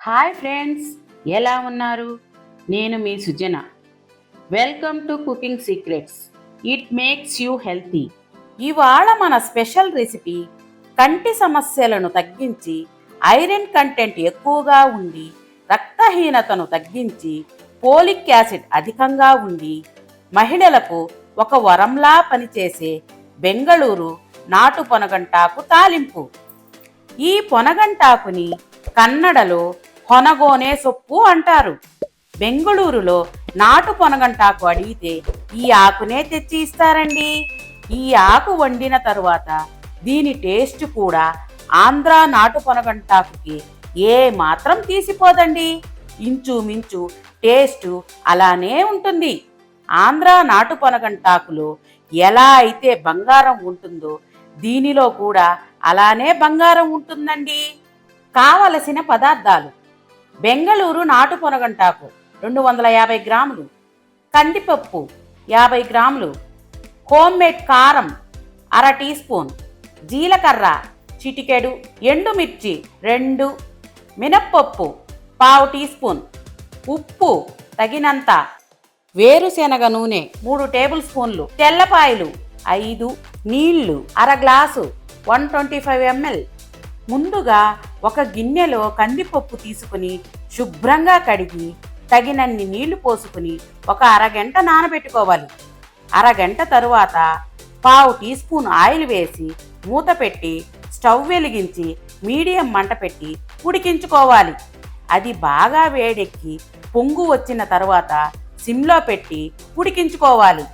Hi friends ఎలా ఉన్నారు? నేను మీ Sujana. Welcome to cooking secrets it makes you healthy ఇవాళ మన స్పెషల్ రెసిపీ కంటి సమస్యలను తగ్గించి ఐరన్ కంటెంట్ ఎక్కువగా ఉండి రక్తహీనతను తగ్గించి పోలిక్ యాసిడ్ అధికంగా ఉండి మహిళలకు ఒక వరంలా పనిచేసే బెంగళూరు నాటు పొనగంటాకు తాలింపు. ఈ పొనగంటాకుని కన్నడలో కొనగోనే సొప్పు అంటారు. బెంగళూరులో నాటు పొనగంటాకు అడిగితే ఈ ఆకునే తెచ్చి ఇస్తారండి. ఈ ఆకు వండిన తరువాత దీని టేస్ట్ కూడా ఆంధ్ర నాటు పొనగంటాకుకి ఏ మాత్రం తీసిపోదండి. ఇంచుమించు టేస్ట్ అలానే ఉంటుంది. ఆంధ్ర నాటు పొనగంటాకులో ఎలా అయితే బంగారం ఉంటుందో దీనిలో కూడా అలానే బంగారం ఉంటుందండి. కావలసిన పదార్థాలు బెంగళూరు నాటు పొనగంటాకు రెండు వందల యాభై గ్రాములు. కందిపప్పు యాభై గ్రాములు. హోమ్మేడ్ కారం అర టీ స్పూన్. జీలకర్ర చిటికెడు ఎండుమిర్చి రెండు. మినప్పప్పు పావు టీ స్పూన్. ఉప్పు తగినంత వేరుశెనగ నూనె మూడు టేబుల్ స్పూన్లు. తెల్లపాయలు ఐదు. నీళ్ళు అర glass one twenty five ML. ముందుగా ఒక గిన్నెలో కందిపప్పు తీసుకుని శుభ్రంగా కడిగి తగినన్ని నీళ్ళు పోసుకుని ఒక అరగంట నానబెట్టుకోవాలి. అరగంట తరువాత పావు టీ స్పూన్ ఆయిల్ వేసి మూత పెట్టి స్టవ్ వెలిగించి మీడియం మంట పెట్టి ఉడికించుకోవాలి. అది బాగా వేడెక్కి పొంగు వచ్చిన తర్వాత సిమ్లో పెట్టి ఉడికించుకోవాలి.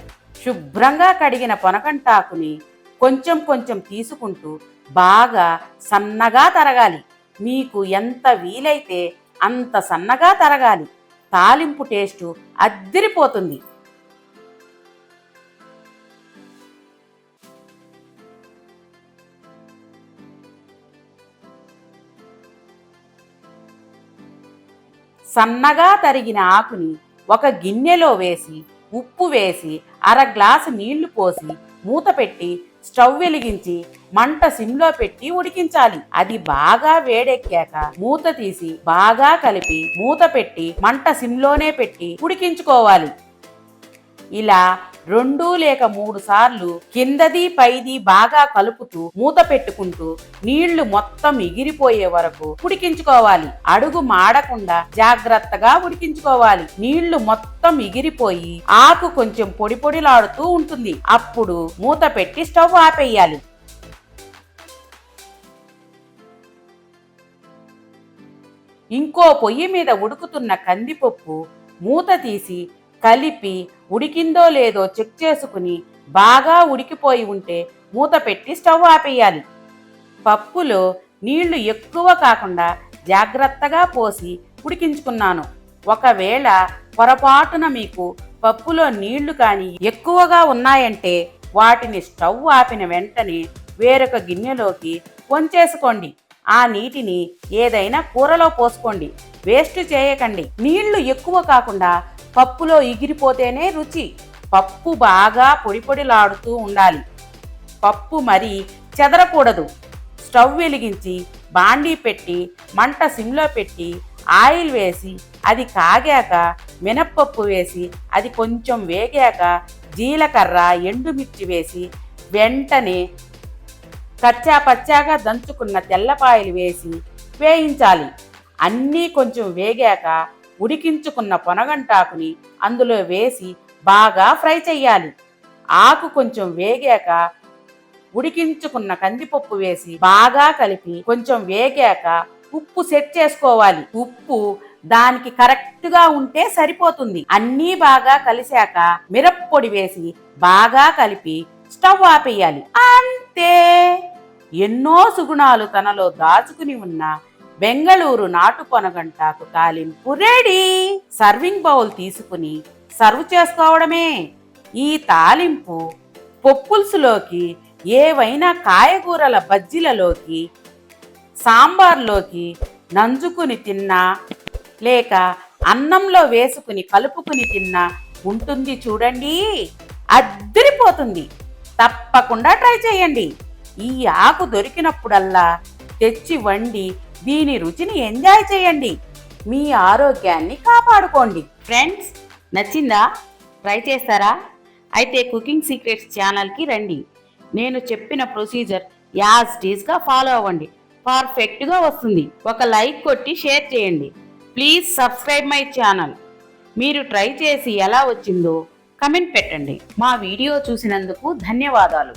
శుభ్రంగా కడిగిన పొనకంటాకుని కొంచెం కొంచెం తీసుకుంటూ బాగా సన్నగా తరగాలి. మీకు ఎంత వీలైతే అంత సన్నగా తరగాలి. తాలింపు టేస్టు అద్దిరిపోతుంది. సన్నగా తరిగిన ఆకుని ఒక గిన్నెలో వేసి ఉప్పు వేసి అర గ్లాసు నీళ్ళు పోసి మూత పెట్టి స్టవ్ వెలిగించి మంట సిమ్లో పెట్టి ఉడికించాలి. అది బాగా వేడెక్కాక మూత తీసి బాగా కలిపి మూత పెట్టి మంట సిమ్లోనే పెట్టి ఉడికించుకోవాలి. ఇలా రెండు లేక మూడు సార్లు కిందది పైది బాగా కలుపుతూ మూత పెట్టుకుంటూ నీళ్ళు మొత్తం ఎగిరిపోయే వరకు ఉడికించుకోవాలి. అడుగు మాడకుండా జాగ్రత్తగా ఉడికించుకోవాలి. నీళ్ళు మొత్తం ఎగిరిపోయి ఆకు కొంచెం పొడి పొడిలాడుతూ ఉంటుంది. అప్పుడు మూత పెట్టి స్టవ్ ఆపేయాలి. ఇంకో పొయ్యి మీద ఉడుకుతున్న కందిపప్పు మూత తీసి కలిపి ఉడికిందో లేదో చెక్ చేసుకుని బాగా ఉడికిపోయి ఉంటే మూత పెట్టి స్టవ్ ఆపేయాలి. పప్పులో నీళ్ళు ఎక్కువ కాకుండా జాగ్రత్తగా పోసి ఉడికించుకున్నాను. ఒకవేళ పొరపాటున మీకు పప్పులో నీళ్ళు కానీ ఎక్కువగా ఉన్నాయంటే వాటిని స్టవ్ ఆపిన వెంటనే వేరొక గిన్నెలోకి వంచేసుకోండి. ఆ నీటిని ఏదైనా కూరలో పోసుకోండి. వేస్ట్ చేయకండి. నీళ్ళు ఎక్కువ కాకుండా పప్పులో ఎగిరిపోతేనే రుచి. పప్పు బాగా పొడి పొడిలాడుతూ ఉండాలి. పప్పు మరి చెదరకూడదు. స్టవ్ వెలిగించి బాండీ పెట్టి మంట సిమ్లో పెట్టి ఆయిల్ వేసి అది కాగాక మినప్పప్పు వేసి అది కొంచెం వేగాక జీలకర్ర ఎండుమిర్చి వేసి వెంటనే కచ్చా పచ్చాగా దంచుకున్న తెల్లపాయలు వేసి వేయించాలి. అన్నీ కొంచెం వేగాక ఉడికించుకున్న పొనగంటాకుని అందులో వేసి బాగా ఫ్రై చెయ్యాలి. ఆకు కొంచెం వేగాక ఉడికించుకున్న కందిపప్పు వేసి బాగా కలిపి కొంచెం వేగాక ఉప్పు సెట్ చేసుకోవాలి. ఉప్పు దానికి కరెక్ట్గా ఉంటే సరిపోతుంది. అన్నీ బాగా కలిశాక మిరప్పొడి వేసి బాగా కలిపి స్టవ్ ఆపేయాలి. అంతే! ఎన్నో సుగుణాలు తనలో దాచుకుని ఉన్న బెంగళూరు నాటు పొనగంటాకు తాలింపు రెడీ సర్వింగ్ బౌల్ తీసుకుని సర్వ్ చేసుకోవడమే. ఈ తాలింపు పప్పులుసులోకి ఏవైనా కాయగూరల బజ్జీలలోకి సాంబార్లోకి నంజుకుని తిన్నా లేక అన్నంలో వేసుకుని కలుపుకుని తిన్నా ఉంటుంది చూడండి. అద్దరిపోతుంది. తప్పకుండా ట్రై చేయండి. ఈ ఆకు దొరికినప్పుడల్లా తెచ్చి వండి దీని రుచిని ఎంజాయ్ చేయండి. మీ ఆరోగ్యాన్ని కాపాడుకోండి. ఫ్రెండ్స్ నచ్చిందా? ట్రై చేస్తారా? అయితే కుకింగ్ సీక్రెట్స్ ఛానల్కి రండి. నేను చెప్పిన ప్రొసీజర్ యాజ్ టీజ్గా ఫాలో అవ్వండి. పర్ఫెక్ట్గా వస్తుంది. ఒక లైక్ కొట్టి షేర్ చేయండి. Please subscribe my channel. మీరు ట్రై చేసి ఎలా వచ్చిందో కమెంట్ పెట్టండి. మా వీడియో చూసినందుకు ధన్యవాదాలు.